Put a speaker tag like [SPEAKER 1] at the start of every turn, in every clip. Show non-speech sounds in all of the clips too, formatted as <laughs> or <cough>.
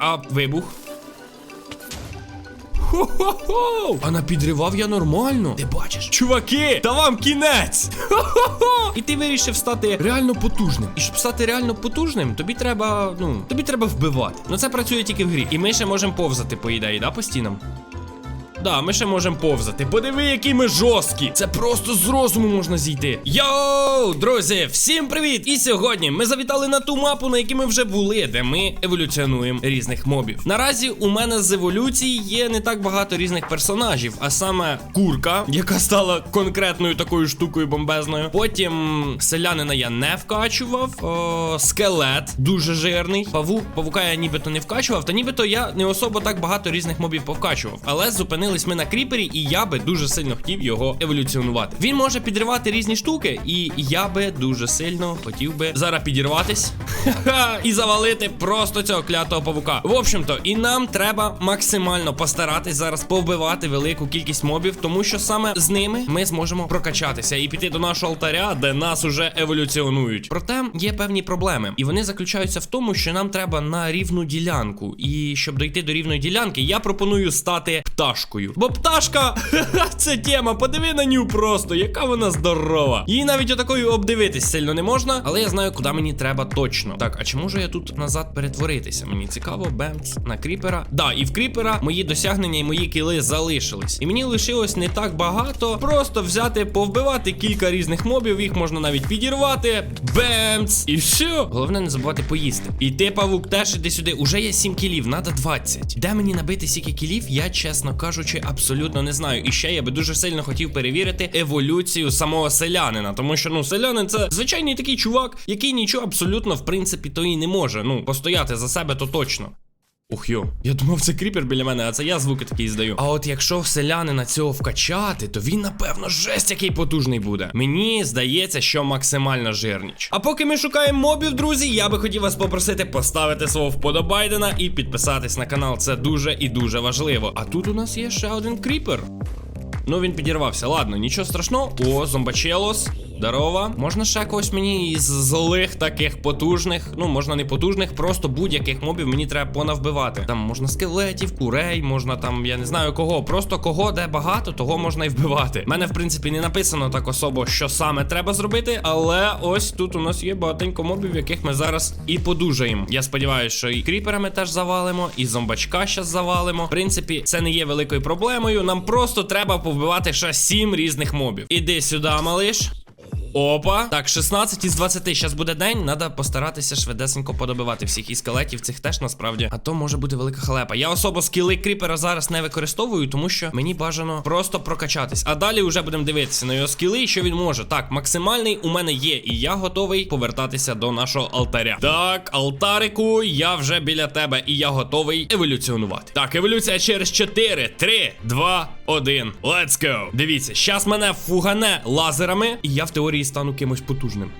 [SPEAKER 1] а вибух. Хо-хо-хо! А напідривав я нормально. Ти бачиш? Чуваки, та вам кінець! Хо-хо-хо! І ти вирішив стати реально потужним. І щоб стати реально потужним, тобі треба, ну, тобі треба вбивати. Ну це працює тільки в грі. І ми ще можемо повзати, по ідеї, да, по стінам? Да, ми ще можемо повзати. Подиви, які ми жорсткі. Це просто з розуму можна зійти. Йоу, друзі, всім привіт! І сьогодні ми завітали на ту мапу, на якій ми вже були, де ми еволюціонуємо різних мобів. Наразі у мене з еволюції є не так багато різних персонажів, а саме курка, яка стала конкретною такою штукою бомбезною. Потім селянина я не вкачував. О, скелет дуже жирний. Павук, павука я нібито не вкачував, та нібито я не особо так багато різних мобів повкачував. Але зупинились ми на кріпері, і я би дуже сильно хотів його еволюціонувати. Він може підривати різні штуки, і я би дуже сильно хотів би зараз підірватись <laughs> і завалити просто цього клятого павука. В общем-то, і нам треба максимально постаратись зараз повбивати велику кількість мобів, тому що саме з ними ми зможемо прокачатися і піти до нашого алтаря, де нас уже еволюціонують. Проте є певні проблеми, і вони заключаються в тому, що нам треба на рівну ділянку. І щоб дойти до рівної ділянки, я пропоную стати пташкою. Бо пташка <laughs> це тема. Подиви на ню просто, яка вона здорова. Її навіть отакою обдивитись сильно не можна, але я знаю, куди мені треба точно. Так, а чи можу я тут назад перетворитися? Мені цікаво, бемц на кріпера. Да, і в кріпера мої досягнення і мої кіли залишились. І мені лишилось не так багато. Просто взяти, повбивати кілька різних мобів, їх можна навіть підірвати. Бемц! І все. Головне не забувати поїсти. І ти, павук, теж іди сюди. Уже є 7 кілів, надо 20. Де мені набити стільки кілів, я, чесно кажучи, абсолютно не знаю. І ще я би дуже сильно хотів перевірити еволюцію самого селянина. Тому що, ну, селянин це звичайний такий чувак, який нічого абсолютно, в принципі, то і не може. Ну, постояти за себе, то точно. Ух йо, я думав, це кріпер біля мене, а це я звуки такі здаю. А от якщо селянина цього вкачати, то він, напевно, жесть який потужний буде. Мені здається, що максимально жирніч. А поки ми шукаємо мобів, друзі, я би хотів вас попросити поставити свого вподобайдена і підписатись на канал. Це дуже і дуже важливо. А тут у нас є ще один кріпер. Ну, він підірвався. Ладно, нічого страшного. О, зомбачелос. Здорово. Можна ще когось мені із злих таких потужних. Ну, можна не потужних, просто будь-яких мобів мені треба понавбивати. Там можна скелетів, курей, можна там, я не знаю кого. Просто кого де багато, того можна і вбивати. У мене, в принципі, не написано так особо, що саме треба зробити, але ось тут у нас є багатенько мобів, яких ми зараз і подужаємо. Я сподіваюся, що і кріпера ми теж завалимо, і зомбачка щас завалимо. В принципі, це не є великою проблемою. Нам просто треба повбивати ще 7 різних мобів. Іди сюди, малиш. Опа. Так, 16 із 20. Зараз буде день. Надо постаратися швидесенько подобивати всіх і скелетів цих теж насправді. А то може бути велика халепа. Я особо скіли кріпера зараз не використовую, тому що мені бажано просто прокачатись. А далі вже будемо дивитися на його скіли, що він може. Так, максимальний у мене є, і я готовий повертатися до нашого алтаря. Так, алтарику, я вже біля тебе, і я готовий еволюціонувати. Так, еволюція через 4, 3, 2, 1. Let's go. Дивіться, щас мене фугане лазерами, і я в теорії стану кимось потужним.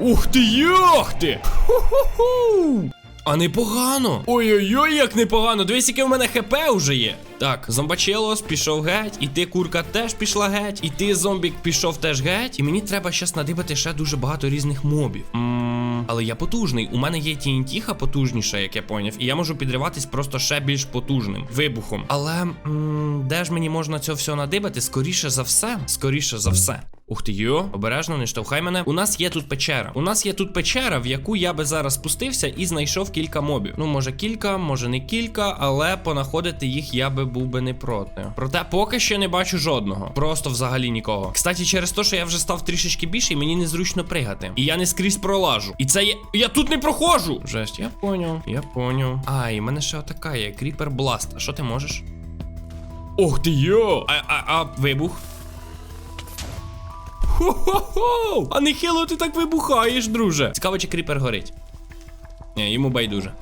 [SPEAKER 1] Ух ти, йох ти! Ху-ху-ху! А непогано. Ой-ой-ой, як непогано. Дивись, яке в мене ХП вже є. Так, зомбачелос пішов геть, і ти курка теж пішла геть, і ти зомбік пішов теж геть. І мені треба щас надибати ще дуже багато різних мобів. Ммм, але я потужний. У мене є TNT-ха потужніша, як я поняв, і я можу підриватись просто ще більш потужним вибухом. Але м, де ж мені можна цього всього надибати? Скоріше за все, скоріше за все. Ух ти йо, обережно, не штовхай мене. У нас є тут печера. У нас є тут печера, в яку я би зараз спустився і знайшов кілька мобів. Ну, може кілька, може не кілька, але понаходити їх я би був би не проти. Проте поки що не бачу жодного. Просто взагалі нікого. Кстати, через те, що я вже став трішечки більший, мені незручно пригати. І я не скрізь пролажу. І це є. Я тут не проходжу! Жесть, я поняв, я поняв. А, і в мене ще отака є. Кріпер Бласт. А що ти можеш? Ох ти йо! А, а, а, вибух. Хо-хо-хо! А не хило ти так вибухаєш, друже. Цікаво, чи кріпер горить. Ні, йому байдуже.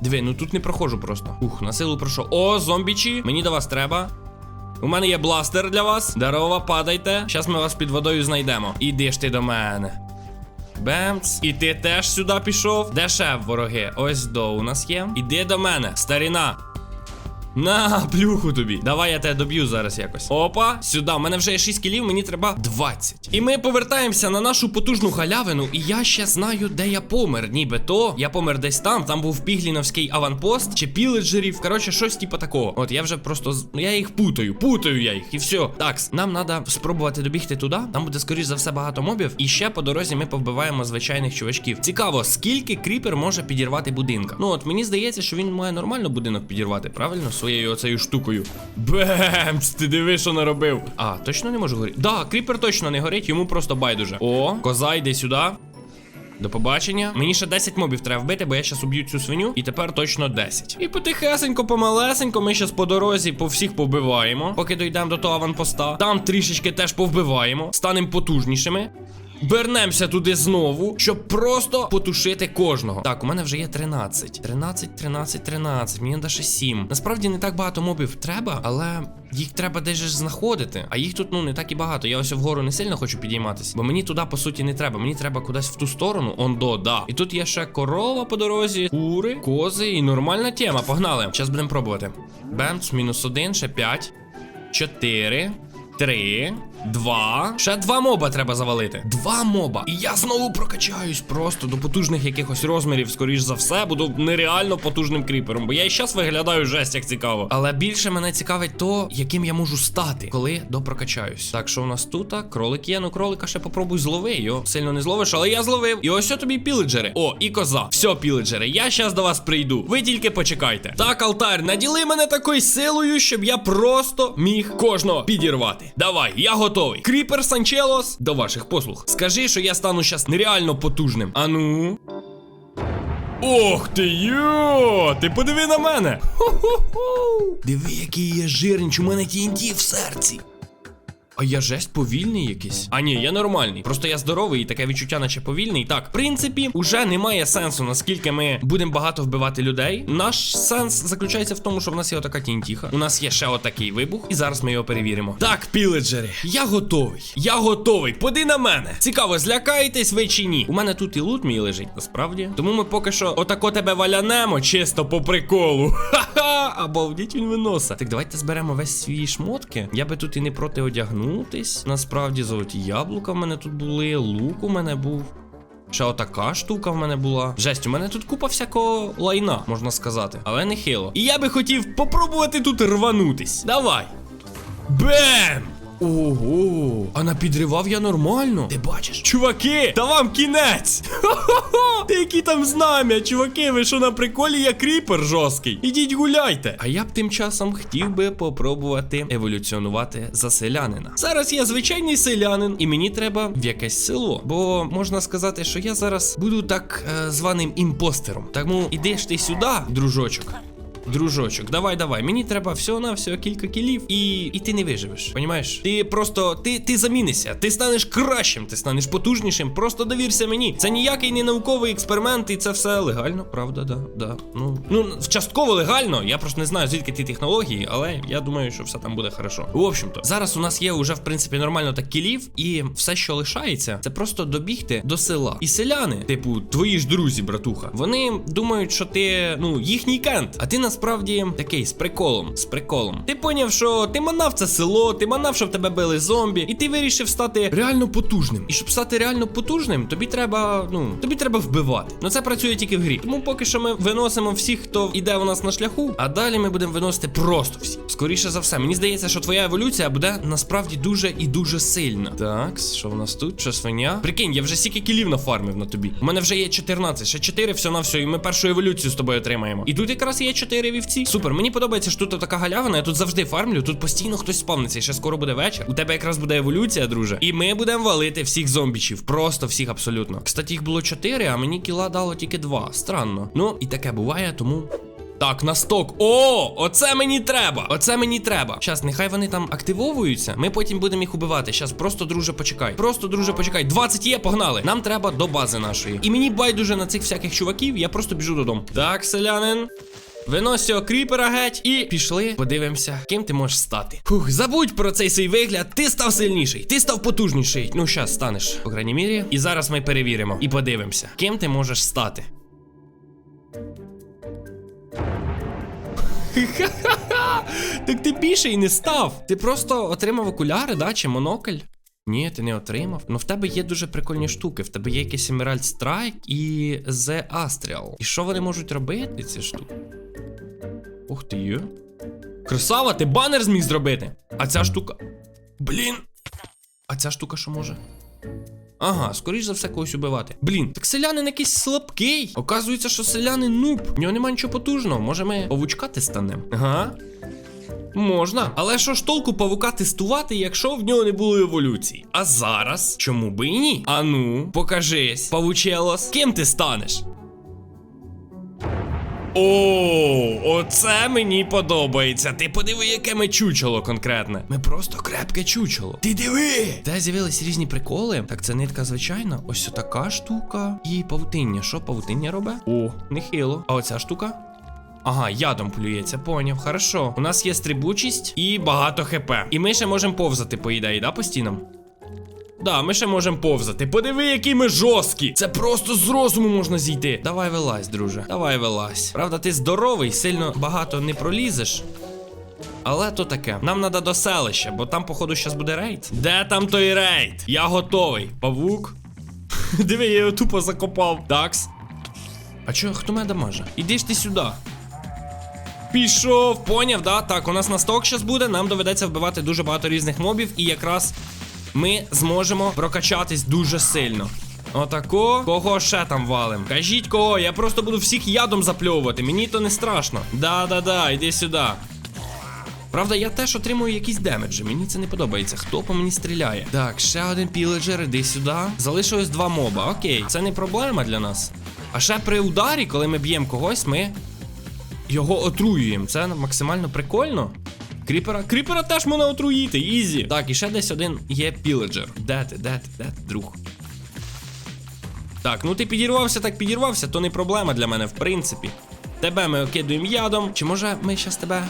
[SPEAKER 1] Диви, ну тут не проходжу просто. Ух, на силу пройшов. О, зомбічі! Мені до вас треба. У мене є бластер для вас. Здорово, падайте. Щас ми вас під водою знайдемо. Іди ж ти до мене. Бемц. І ти теж сюди пішов. Де ще вороги? Ось до у нас є. Іди до мене, старіна. На, плюху тобі. Давай я тебе доб'ю зараз якось. Опа, сюди. У мене вже є 6 кілів, мені треба 20. І ми повертаємося на нашу потужну галявину. І я ще знаю, де я помер. Нібито я помер десь там. Там був пігліновський аванпост чи піледжерів. Коротше, щось типу такого. От я вже просто я їх путаю, путаю я їх, і все. Так, нам треба спробувати добігти туди. Там буде скоріш за все багато мобів. І ще по дорозі ми повбиваємо звичайних чувачків. Цікаво, скільки кріпер може підірвати будинка. Ну от мені здається, що він має нормально будинок підірвати, правильно? Своєю оцею штукою. Бемс, ти диви, що наробив. А, точно не можу горіти. Да, кріпер точно не горить, йому просто байдуже. О, коза йде сюди. До побачення. Мені ще 10 мобів треба вбити, бо я зараз уб'ю цю свиню. І тепер точно 10. І потихесенько, помалесенько, ми зараз по дорозі по всіх повбиваємо. Поки дійдемо до того аванпоста. Там трішечки теж повбиваємо. Станемо потужнішими. Вернемося туди знову, щоб просто потушити кожного. Так, у мене вже є 13. 13, 13, 13. Мені ще 7. Насправді не так багато мобів треба, але їх треба десь знаходити. А їх тут ну не так і багато. Я ось вгору не сильно хочу підійматися, бо мені туди по суті не треба. Мені треба кудись в ту сторону. Ондо, да. І тут є ще корова по дорозі, кури, кози і нормальна тема. Погнали. Зараз будемо пробувати. Бемц, мінус один, ще 5. 4, 3, 2. Ще два моба треба завалити. Два моба. І я знову прокачаюсь просто до потужних якихось розмірів, скоріш за все, буду нереально потужним кріпером. Бо я і зараз виглядаю жесть, як цікаво. Але більше мене цікавить то, яким я можу стати, коли допрокачаюсь. Так, що у нас тут? Кролик є, ну кролика ще попробуй злови. Його сильно не зловиш, але я зловив. І ось тобі піледжери. О, і коза. Все, піледжери, я щас до вас прийду. Ви тільки почекайте. Так, алтар, наділи мене такою силою, щоб я просто міг кожного підірвати. Давай, я готовий. Кріпер Санчелос, до ваших послуг. Скажи, що я стану щас нереально потужним. Ану. Ох ти йо! Ти подиви на мене! Ху-ху-ху! Диви, який я жирніч, у мене TNT в серці. А я жесть повільний якийсь. А ні, я нормальний. Просто я здоровий і таке відчуття, наче повільний. Так, в принципі, уже немає сенсу, наскільки ми будемо багато вбивати людей. Наш сенс заключається в тому, що в нас є отака тінтіха. У нас є ще отакий вибух, і зараз ми його перевіримо. Так, піледжери, я готовий. Я готовий. Поди на мене. Цікаво, злякаєтесь ви чи ні? У мене тут і лут мій лежить, насправді. Тому ми поки що отако тебе валянемо, чисто по приколу. Ха-ха! Обалдіть він виносить. Так давайте зберемо весь свої шмотки. Я би тут і не проти одягнутись. Насправді, золоті яблука в мене тут були, лук у мене був. Ще отака штука в мене була. Жесть, у мене тут купа всякого лайна, можна сказати, але не хило. І я би хотів попробувати тут рванутись. Давай. Бем! Ого, а напідривав я нормально. Ти бачиш? Чуваки, та вам кінець! <laughs> Хо-хо-хо! Ти які там знам'я, чуваки, ви що на приколі я кріпер жорсткий. Ідіть гуляйте. А я б тим часом хотів би попробувати еволюціонувати за селянина. Зараз я звичайний селянин, і мені треба в якесь село. Бо можна сказати, що я зараз буду так е, званим імпостером. Тому ідеш ти сюди, дружочок. Дружочок, давай, давай. Мені треба всього на всього кілька кілів, і і ти не виживеш. Понімаєш? Ти просто ти, ти замінишся, ти станеш кращим, ти станеш потужнішим. Просто довірся мені. Це ніякий не науковий експеримент, і це все легально, правда, да. да. Ну ну частково легально. Я просто не знаю, звідки ті технології, але я думаю, що все там буде хорошо. В общем-то, зараз у нас є уже в принципі нормально так кілів, і все, що лишається, це просто добігти до села. І селяни, типу, твої ж друзі, братуха, вони думають, що ти ну їхній кент, а ти насправді такий з приколом. З приколом. Ти поняв, що ти манав це село, ти манав, що в тебе били зомбі, і ти вирішив стати реально потужним. І щоб стати реально потужним, тобі треба, ну, тобі треба вбивати. Ну це працює тільки в грі. Тому поки що ми виносимо всіх, хто іде у нас на шляху, а далі ми будемо виносити просто всіх. Скоріше за все, мені здається, що твоя еволюція буде насправді дуже і дуже сильна. Так, що в нас тут? Що свиня? Прикинь, я вже стільки кілів нафармив на тобі. У мене вже є 14, ще 4 все на все, і ми першу еволюцію з тобою отримаємо. І тут якраз є 4 вівці. Супер, мені подобається, що тут така галявина, я тут завжди фармлю, тут постійно хтось спавниться, ще скоро буде вечір. У тебе якраз буде еволюція, друже. І ми будемо валити всіх зомбічів. Просто всіх абсолютно. Кстати, їх було 4, а мені кіла дало тільки 2. Странно. Ну, і таке буває, тому. Так, на сток. О, оце мені треба. Оце мені треба. Щас, нехай вони там активовуються. Ми потім будемо їх убивати. Щас, просто, друже, почекай. Просто, друже, почекай. 20 є, погнали. Нам треба до бази нашої. І мені байдуже на цих всяких чуваків, я просто біжу додому. Так, селянин. Винось цього кріпера геть і пішли, подивимося, ким ти можеш стати. Фух, забудь про цей свій вигляд. Ти став сильніший, ти став потужніший. Ну, щас станеш, по крайній мірі. І зараз ми перевіримо і подивимося, ким ти можеш стати. <laughs> Так ти більше і не став. Ти просто отримав окуляри, да, чи монокль? Ні, ти не отримав. Ну в тебе є дуже прикольні штуки. В тебе є якийсь Emerald Strike і The Astral. І що вони можуть робити, ці штуки? Ух ти. Красава, ти банер зміг зробити. А ця штука. Блін. А ця штука що може? Ага, скоріш за все когось убивати. Блін, так селянин якийсь слабкий. Оказується, що селянин нуб. В нього немає нічого потужного. Може ми павучка тестанем? Ага. Можна. Але що ж толку павука тестувати, якщо в нього не було еволюції? А зараз чому би і ні? Ану, покажись, павучелос, ким ти станеш? О, оце мені подобається. Ти подиви, яке ми чучело конкретне. Ми просто крепке чучело. Ти диви! Де з'явились різні приколи. Так це нитка звичайна. Ось така штука. І павутиння. Що павутиння робить? О, нехило. А оця штука? Ага, ядом плюється, поняв. Хорошо. У нас є стрибучість і багато хп. І ми ще можемо повзати, по ідеї, да, по стінам? Да, ми ще можемо повзати. Подиви, які ми жорсткі. Це просто з розуму можна зійти. Давай вилазь, друже. Давай вилазь. Правда, ти здоровий, сильно багато не пролізеш. Але то таке. Нам треба до селища, бо там, походу, зараз буде рейд. Де там той рейд? Я готовий. Павук. <laughs> Диви, я його тупо закопав. Такс. А чого, хто мене дамаже? Іди ж ти сюди. Пішов, поняв, да? Так, у нас насток зараз буде, нам доведеться вбивати дуже багато різних мобів, і якраз ми зможемо прокачатись дуже сильно. Отако. Кого ще там валим? Кажіть кого, я просто буду всіх ядом запльовувати, мені то не страшно. Да-да-да, іди сюди. Правда, я теж отримую якісь демеджі. Мені це не подобається. Хто по мені стріляє? Так, ще один піледжер, іди сюди. Залишилось два моба. Окей, це не проблема для нас. А ще при ударі, коли ми б'ємо когось, ми його отруюємо. Це максимально прикольно. Кріпера. Кріпера теж можна отруїти, ізі. Так, і ще десь один є піледжер. Де ти, де ти, де ти, друг? Так, ну ти підірвався, так підірвався, то не проблема для мене, в принципі. Тебе ми окидуємо ядом. Чи може ми зараз тебе.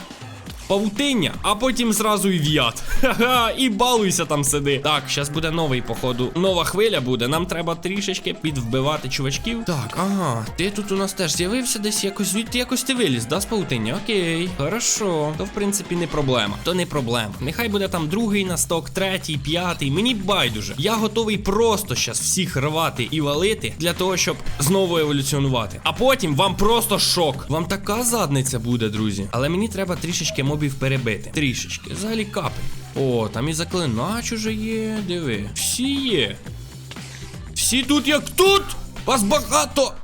[SPEAKER 1] Павутиння, а потім зразу і в яд. Ха-ха, і балуйся там сиди. Так, зараз буде новий, походу. Нова хвиля буде. Нам треба трішечки підвбивати чувачків. Так, ага, ти тут у нас теж з'явився десь якось звідти якось ти виліз, да, з павутиння? Окей, хорошо. То в принципі не проблема. То не проблема. Нехай буде там другий насток, третій, п'ятий. Мені байдуже. Я готовий просто щас всіх рвати і валити для того, щоб знову еволюціонувати. А потім вам просто шок. Вам така задниця буде, друзі. Але мені треба трішечки мобів перебити. Трішечки. Взагалі капель. О, там і заклинач уже є. Диви. Всі є. Всі тут як тут. Вас багато.